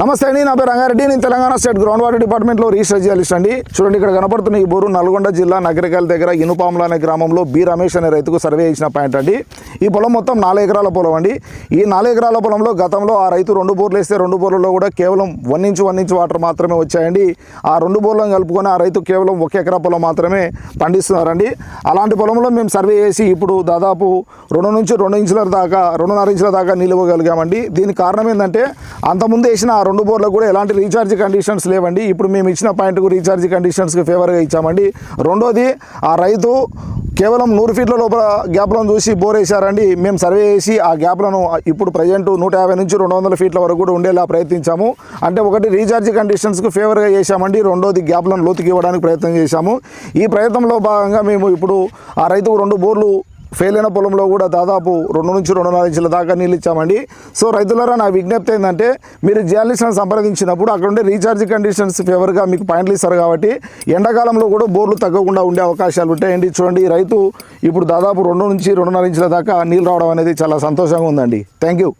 నమస్తే అండి నా పేరు రంగారెడ్డి. నేను తెలంగాణ స్టేట్ గ్రౌండ్ వాటర్ డిపార్ట్మెంట్లో రీసెర్చ్ చేయాలిస్ట్ అండి. చూడండి ఇక్కడ కనపడుతున్న ఈ బోరు నల్గొండ జిల్లా నగరికల్ దగ్గర ఇనుపాముల అనే గ్రామంలో బి రమేష్ అనే రైతుకు సర్వే చేసిన పాయింట్ అండి. ఈ పొలం మొత్తం నాలుగు ఎకరాల పొలం అండి. ఈ నాలుగు ఎకరాల పొలంలో గతంలో ఆ రైతు రెండు బోర్లు వేస్తే రెండు బోర్లలో కూడా కేవలం one inch one inch water మాత్రమే వచ్చాయండి. ఆ రెండు బోర్లను కలుపుకొని ఆ రైతు కేవలం ఒక ఎకరా పొలం మాత్రమే పండిస్తున్నారండి. అలాంటి పొలంలో మేము సర్వే చేసి ఇప్పుడు దాదాపు రెండు నుంచి రెండు ఇంచుల దాకా రెండున్నర ఇంచుల దాకా నిలవగలిగామండి దీనికి కారణం ఏంటంటే అంతకుముందు వేసిన ఆ రెండు బోర్లకు కూడా ఎలాంటి రీఛార్జ్ కండిషన్స్ లేవండి. ఇప్పుడు మేము ఇచ్చిన పాయింట్కు రీఛార్జ్ కండిషన్స్కి ఫేవర్గా ఇచ్చామండి. రెండోది ఆ రైతు కేవలం నూరు ఫీట్ల లోపల గ్యాప్లను చూసి బోర్ వేశారండి. మేము సర్వే చేసి ఆ గ్యాప్లను ఇప్పుడు ప్రజెంట్ నూట యాభై నుంచి రెండు వందల ఫీట్ల వరకు కూడా ఉండేలా ప్రయత్నించాము. అంటే ఒకటి రీఛార్జ్ కండిషన్స్కి ఫేవర్గా చేశామండి. రెండోది గ్యాప్లను లోతుకి ఇవ్వడానికి ప్రయత్నం చేశాము. ఈ ప్రయత్నంలో భాగంగా మేము ఇప్పుడు ఆ రైతుకు రెండు బోర్లు ఫెయిల్ అయిన పొలంలో కూడా దాదాపు రెండు నుంచి రెండున్నర ఇంచుల దాకా నీళ్ళు ఇచ్చామండి. సో రైతులారా నా విజ్ఞప్తి ఏంటంటే మీరు జర్నలిస్ట్లను సంప్రదించినప్పుడు అక్కడ ఉండే రీఛార్జ్ కండిషన్స్ ఫేవర్గా మీకు పాయింట్లు ఇస్తారు కాబట్టి ఎండాకాలంలో కూడా బోర్లు తగ్గకుండా ఉండే అవకాశాలు ఉంటాయండి. చూడండి రైతు ఇప్పుడు దాదాపు రెండు నుంచి రెండున్నర ఇంచుల దాకా నీళ్ళు రావడం అనేది చాలా సంతోషంగా ఉందండి. Thank you.